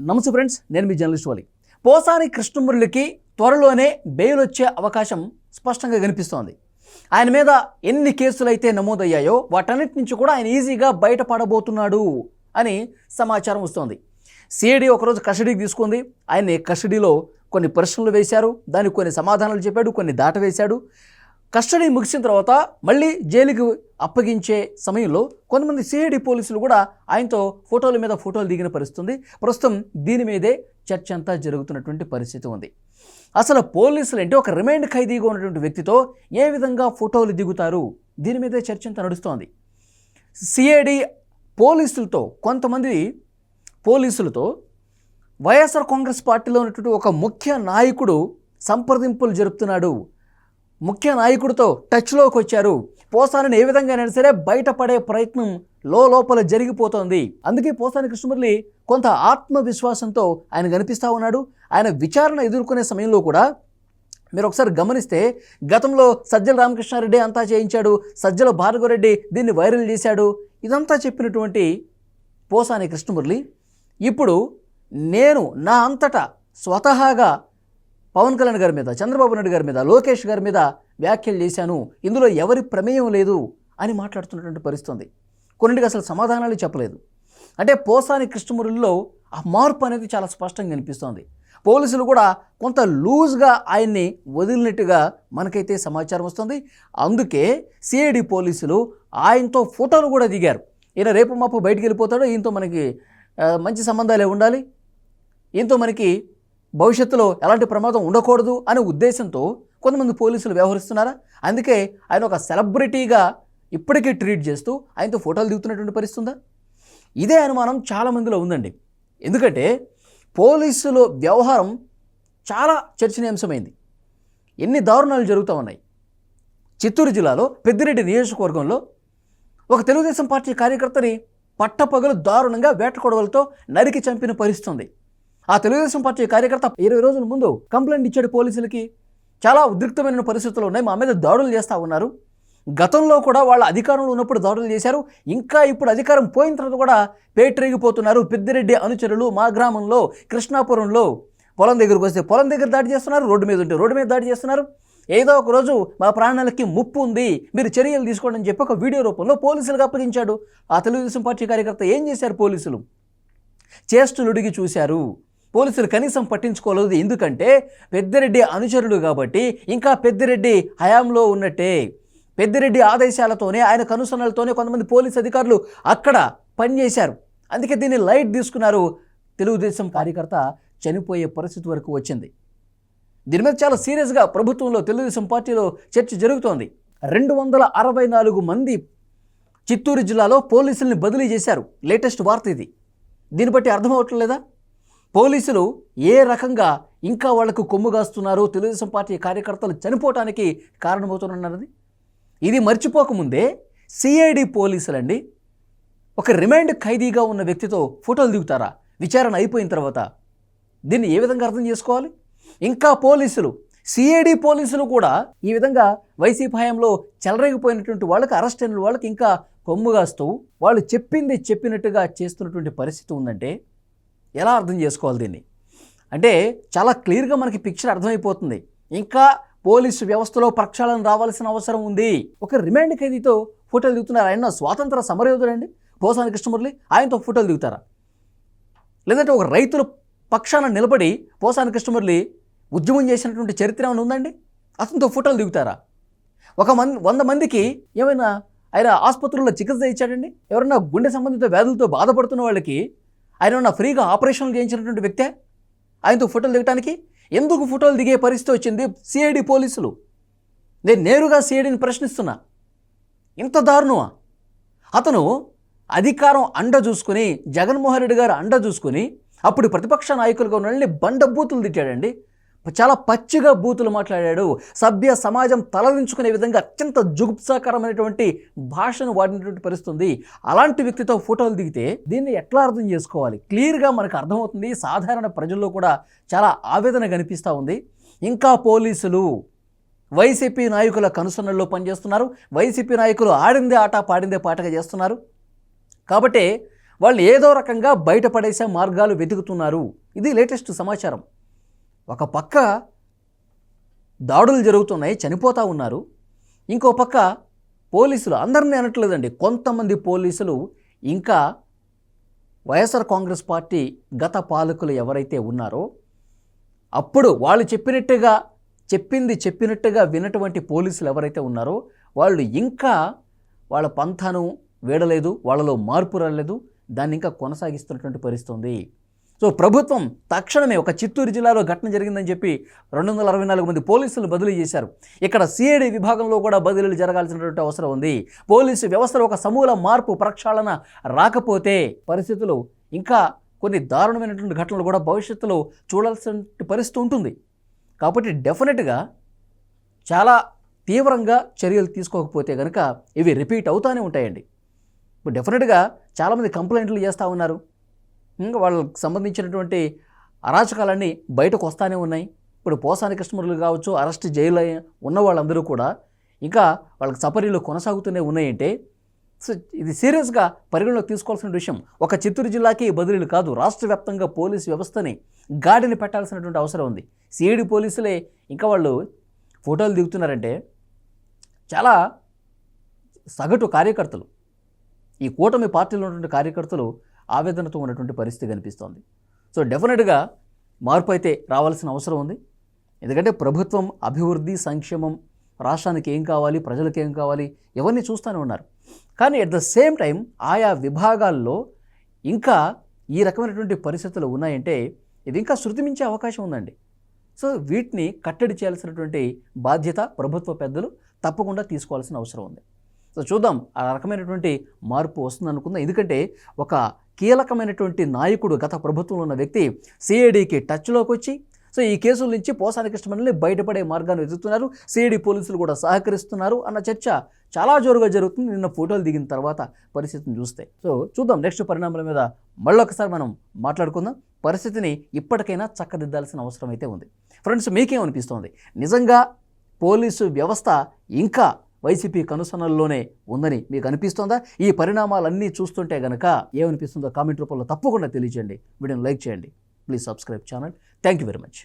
నమస్తే ఫ్రెండ్స్ నేను మీ జర్నలిస్ట్ వాలి. పోసాని కృష్ణమురళికి త్వరలోనే బెయిల్ వచ్చే అవకాశం స్పష్టంగా కనిపిస్తోంది. ఆయన మీద ఎన్ని కేసులు అయితే నమోదయ్యాయో వాటన్నిటి నుంచి కూడా ఆయన ఈజీగా బయటపడబోతున్నాడు అని సమాచారం వస్తోంది. సిఐడి ఒకరోజు కస్టడీకి తీసుకుంది. ఆయన్ని కస్టడీలో కొన్ని ప్రశ్నలు వేశారు. దానికి కొన్ని సమాధానాలు చెప్పాడు కొన్ని దాటవేశాడు కస్టడీ ముగిసిన తర్వాత మళ్ళీ జైలుకి అప్పగించే సమయంలో కొంతమంది సిఐడి పోలీసులు కూడా ఆయనతో ఫోటోల మీద ఫోటోలు దిగిన పరిస్థితుంది. ప్రస్తుతం దీని మీదే చర్చ అంతా జరుగుతున్నటువంటి పరిస్థితి ఉంది. అసలు పోలీసులు అంటే ఒక రిమైండ్ ఖైదీగా ఉన్నటువంటి వ్యక్తితో ఏ విధంగా ఫోటోలు దిగుతారు? దీని మీదే చర్చ అంతా నడుస్తోంది. సిఐడి పోలీసులతో కొంతమంది పోలీసులతో వైఎస్ఆర్ కాంగ్రెస్ పార్టీలో ఉన్నటువంటి ఒక ముఖ్య నాయకుడు సంప్రదింపులు జరుపుతున్నాడు. ముఖ్య నాయకుడితో టచ్లోకి వచ్చారు. పోసానిని ఏ విధంగానైనా సరే బయటపడే ప్రయత్నం లో లోపల జరిగిపోతోంది. అందుకే పోసాని కృష్ణమురళి కొంత ఆత్మవిశ్వాసంతో ఆయన కనిపిస్తూ ఉన్నాడు. ఆయన విచారణ ఎదుర్కొనే సమయంలో కూడా మీరు ఒకసారి గమనిస్తే గతంలో సజ్జల రామకృష్ణారెడ్డి అంతా చేయించాడు. సజ్జల భార్గవరెడ్డి దీన్ని వైరల్ చేశాడు. ఇదంతా చెప్పినటువంటి పోసాని కృష్ణమురళి ఇప్పుడు నేను నా అంతటా స్వతహాగా పవన్ కళ్యాణ్ గారి మీద చంద్రబాబు నాయుడు గారి మీద లోకేష్ గారి మీద వ్యాఖ్యలు చేశాను. ఇందులో ఎవరి ప్రమేయం లేదు అని మాట్లాడుతున్నటువంటి పరిస్థితి ఉంది కొన్నింటికి అసలు సమాధానాలు చెప్పలేదు. అంటే పోసాని కృష్ణమురుల్లో ఆ మార్పు అనేది చాలా స్పష్టంగా కనిపిస్తోంది. పోలీసులు కూడా కొంత లూజ్గా ఆయన్ని వదిలినట్టుగా మనకైతే సమాచారం వస్తుంది. అందుకే సిఐడి పోలీసులు ఆయనతో ఫోటోలు కూడా దిగారు. ఈయన రేపు మాపు బయటికి వెళ్ళిపోతాడు. ఈయనతో మనకి మంచి సంబంధాలే ఉండాలి. ఈయనతో మనకి భవిష్యత్తులో ఎలాంటి ప్రమాదం ఉండకూడదు అనే ఉద్దేశంతో కొంతమంది పోలీసులు వ్యవహరిస్తున్నారా? అందుకే ఆయన ఒక సెలబ్రిటీగా ఇప్పటికీ ట్రీట్ చేస్తూ ఆయనతో ఫోటోలు దిగుతున్నటువంటి పరిస్థితి ఉందా ఇదే అనుమానం చాలా మందిలో ఉందండి. ఎందుకంటే పోలీసుల వ్యవహారం చాలా చర్చనీయాంశమైంది. ఎన్ని దారుణాలు జరుగుతూ ఉన్నాయి. చిత్తూరు జిల్లాలో పెద్దిరెడ్డి నియోజకవర్గంలో ఒక తెలుగుదేశం పార్టీ కార్యకర్తని పట్టపగలు దారుణంగా వేటకొడవలతో నరికి చంపిన పరిస్థితి ఉంది ఆ తెలుగుదేశం పార్టీ కార్యకర్త ఇరవై రోజుల ముందు కంప్లైంట్ ఇచ్చాడు పోలీసులకి. చాలా ఉద్రిక్తమైన పరిస్థితులు ఉన్నాయి. మా మీద దాడులు చేస్తూ ఉన్నారు. గతంలో కూడా వాళ్ళ అధికారంలో ఉన్నప్పుడు దాడులు చేశారు. ఇంకా ఇప్పుడు అధికారం పోయిన తర్వాత కూడా పేటరేగిపోతున్నారు. పెద్దిరెడ్డి అనుచరులు మా గ్రామంలో కృష్ణాపురంలో పొలం దగ్గరకు వస్తే పొలం దగ్గర దాడి చేస్తున్నారు. రోడ్డు మీద ఉంటే రోడ్డు మీద దాడి చేస్తున్నారు. ఏదో ఒక రోజు మా ప్రాణాలకి ముప్పు ఉంది. మీరు చర్యలు తీసుకోండి అని చెప్పి ఒక వీడియో రూపంలో పోలీసులకు అప్పగించాడు. ఆ తెలుగుదేశం పార్టీ కార్యకర్త ఏం చేశారు పోలీసులు? చేష్టలుడిగి చూశారు. పోలీసులు కనీసం పట్టించుకోలేదు. ఎందుకంటే పెద్దిరెడ్డి అనుచరుడు కాబట్టి ఇంకా పెద్దిరెడ్డి హయాంలో ఉన్నట్టే. పెద్దిరెడ్డి ఆదేశాలతోనే ఆయన కనుసనలతోనే కొంతమంది పోలీస్ అధికారులు అక్కడ పనిచేశారు. అందుకే దీన్ని లైట్ తీసుకున్నారు. తెలుగుదేశం కార్యకర్త చనిపోయే పరిస్థితి వరకు వచ్చింది. దీని మీద చాలా సీరియస్గా ప్రభుత్వంలో తెలుగుదేశం పార్టీలో చర్చ జరుగుతోంది. రెండు వందల అరవై నాలుగు మంది చిత్తూరు జిల్లాలో పోలీసుల్ని బదిలీ చేశారు. లేటెస్ట్ వార్త ఇది. దీన్ని బట్టి అర్థమవట్లేదా? పోలీసులు ఏ రకంగా ఇంకా వాళ్ళకు కొమ్ముగాస్తున్నారు తెలుగుదేశం పార్టీ కార్యకర్తలు చనిపోవటానికి కారణమవుతున్నది ఇది మర్చిపోకముందే సిఐడి పోలీసులండి ఒక రిమైండ్ ఖైదీగా ఉన్న వ్యక్తితో ఫోటోలు దిగుతారా? విచారణ అయిపోయిన తర్వాత దీన్ని ఏ విధంగా అర్థం చేసుకోవాలి? ఇంకా పోలీసులు సిఐడి పోలీసులు కూడా ఈ విధంగా వైసీపీ హయాంలో చెలరేగిపోయినటువంటి వాళ్ళకి అరెస్ట్ అయిన వాళ్ళకి ఇంకా కొమ్ముగాస్తూ వాళ్ళు చెప్పింది చెప్పినట్టుగా చేస్తున్నటువంటి పరిస్థితి ఉందంటే ఎలా అర్థం చేసుకోవాలి దీన్ని? అంటే చాలా క్లియర్గా మనకి పిక్చర్ అర్థమైపోతుంది. ఇంకా పోలీసు వ్యవస్థలో ప్రక్షాళన రావాల్సిన అవసరం ఉంది. ఒక రిమాండ్ ఖైదీతో ఫోటోలు దిగుతున్నారు. ఆయన స్వాతంత్ర సమరయోధుడండి. పోసాని కృష్ణమురళి ఆయనతో ఫోటోలు దిగుతారా? లేదంటే ఒక రైతుల పక్షాన నిలబడి పోసాని కృష్ణమురళి ఉద్యమం చేసినటువంటి చరిత్ర ఏమైనా ఉందండి? అతనితో ఫోటోలు దిగుతారా? ఒక మంది వంద మందికి ఏమైనా ఆయన ఆసుపత్రుల్లో చికిత్స ఇచ్చాడండి? ఎవరైనా గుండె సంబంధిత వ్యాధులతో బాధపడుతున్న వాళ్ళకి ఆయన ఫ్రీగా ఆపరేషన్లు చేయించినటువంటి వ్యక్తే? ఆయనతో ఫోటోలు దిగటానికి? ఎందుకు ఫోటోలు దిగే పరిస్థితి వచ్చింది? సిఐడి పోలీసులు. నేను నేరుగా సిఐడిని ప్రశ్నిస్తున్నా. ఇంత దారుణమా? అతను అధికారం అండ చూసుకుని జగన్మోహన్ రెడ్డి గారు అండ చూసుకుని అప్పుడు ప్రతిపక్ష నాయకులుగా ఉన్న బండబూతులు బండ బూతులు తిట్టాడండి. చాలా పచ్చిగా బూతులు మాట్లాడాడు. సభ్య సమాజం తలదించుకునే విధంగా అత్యంత జుగుప్సాకరమైనటువంటి భాషను వాడినటువంటి పరిస్థితుంది. అలాంటి వ్యక్తితో ఫోటోలు దిగితే దీన్ని ఎట్లా అర్థం చేసుకోవాలి? క్లియర్గా మనకు అర్థమవుతుంది. సాధారణ ప్రజల్లో కూడా చాలా ఆవేదన కనిపిస్తూ ఉంది. ఇంకా పోలీసులు వైసీపీ నాయకుల కనుసన్నల్లో పనిచేస్తున్నారు. వైసీపీ నాయకులు ఆడిందే ఆట పాడిందే పాటగా చేస్తున్నారు. కాబట్టి వాళ్ళు ఏదో రకంగా బయటపడేసే మార్గాలు వెతుకుతున్నారు. ఇది లేటెస్ట్ సమాచారం. ఒక పక్క దాడులు జరుగుతున్నాయి చనిపోతూ ఉన్నారు. ఇంకో పక్క పోలీసులు అందరినీ అనట్లేదండి. కొంతమంది పోలీసులు ఇంకా వైఎస్ఆర్ కాంగ్రెస్ పార్టీ గత పాలకులు ఎవరైతే ఉన్నారో అప్పుడు వాళ్ళు చెప్పినట్టుగా చెప్పింది చెప్పినట్టుగా వినటువంటి పోలీసులు ఎవరైతే ఉన్నారో వాళ్ళు ఇంకా వాళ్ళ పంథాను వీడలేదు వాళ్ళలో మార్పు రాలేదు దాన్ని ఇంకా కొనసాగిస్తున్నటువంటి పరిస్థితి ఉంది. సో ప్రభుత్వం తక్షణమే ఒక చిత్తూరు జిల్లాలో ఘటన జరిగిందని చెప్పి రెండు వందల అరవై నాలుగు మంది పోలీసులు బదిలీ చేశారు. ఇక్కడ సిఐడి విభాగంలో కూడా బదిలీలు జరగాల్సినటువంటి అవసరం ఉంది. పోలీసు వ్యవస్థలో ఒక సమూల మార్పు ప్రక్షాళన రాకపోతే పరిస్థితులు ఇంకా కొన్ని దారుణమైనటువంటి ఘటనలు కూడా భవిష్యత్తులో చూడాల్సిన పరిస్థితి ఉంటుంది. కాబట్టి డెఫినెట్గా చాలా తీవ్రంగా చర్యలు తీసుకోకపోతే కనుక ఇవి రిపీట్ అవుతూనే ఉంటాయండి. ఇప్పుడు డెఫినెట్గా చాలామంది కంప్లైంట్లు చేస్తూ ఉన్నారు. ఇంకా వాళ్ళకి సంబంధించినటువంటి అరాచకాలన్నీ బయటకు వస్తూనే ఉన్నాయి. ఇప్పుడు పోసాని కస్టమర్లు కావచ్చు అరెస్ట్ జైలు ఉన్న వాళ్ళందరూ కూడా ఇంకా వాళ్ళకి సపర్యలు కొనసాగుతూనే ఉన్నాయంటే సో ఇది సీరియస్గా పరిగణలోకి తీసుకోవాల్సిన విషయం. ఒక చిత్తూరు జిల్లాకి బదిలీలు కాదు రాష్ట్ర వ్యాప్తంగా పోలీసు వ్యవస్థని గాడిని పెట్టాల్సినటువంటి అవసరం ఉంది. సిఐడి పోలీసులే ఇంకా వాళ్ళు ఫోటోలు దిగుతున్నారంటే చాలా సగటు కార్యకర్తలు ఈ కూటమి పార్టీలో ఉన్నటువంటి కార్యకర్తలు ఆవేదనతో ఉన్నటువంటి పరిస్థితి కనిపిస్తోంది. సో డెఫినెట్గా మార్పు అయితే రావాల్సిన అవసరం ఉంది. ఎందుకంటే ప్రభుత్వం అభివృద్ధి సంక్షేమం రాష్ట్రానికి ఏం కావాలి ప్రజలకు ఏం కావాలి ఎవరిని చూస్తూనే ఉన్నారు. కానీ అట్ ద సేమ్ టైం ఆయా విభాగాల్లో ఇంకా ఈ రకమైనటువంటి పరిస్థితులు ఉన్నాయంటే ఇది ఇంకా శృతి మించే అవకాశం ఉందండి. సో వీటిని కట్టడి చేయాల్సినటువంటి బాధ్యత ప్రభుత్వ పెద్దలు తప్పకుండా తీసుకోవాల్సిన అవసరం ఉంది. సో చూద్దాం ఆ రకమైనటువంటి మార్పు వస్తుంది అనుకుందాం ఎందుకంటే ఒక కీలకమైనటువంటి నాయకుడు గత ప్రభుత్వంలో ఉన్న వ్యక్తి సిఐడికి టచ్లోకి వచ్చి సో ఈ కేసుల నుంచి పోసాని కృష్ణమణిని బయటపడే మార్గాన్ని వెతుకుతున్నారు. సిఐడి పోలీసులు కూడా సహకరిస్తున్నారు అన్న చర్చ చాలా జోరుగా జరుగుతుంది. నిన్న ఫోటోలు దిగిన తర్వాత పరిస్థితిని చూస్తే. సో చూద్దాం నెక్స్ట్ పరిణామాల మీద మళ్ళొకసారి మనం మాట్లాడుకుందాం. పరిస్థితిని ఇప్పటికైనా చక్కదిద్దాల్సిన అవసరం అయితే ఉంది. ఫ్రెండ్స్ మీకేమనిపిస్తోంది? నిజంగా పోలీసు వ్యవస్థ ఇంకా వైసీపీ కనుసనల్లోనే ఉందని మీకు అనిపిస్తోందా? ఈ పరిణామాలన్నీ చూస్తుంటే గనక ఏమనిపిస్తుందో కామెంట్ రూపంలో తప్పకుండా తెలియజేయండి. వీడియోని లైక్ చేయండి. Please subscribe channel. Thank you very much.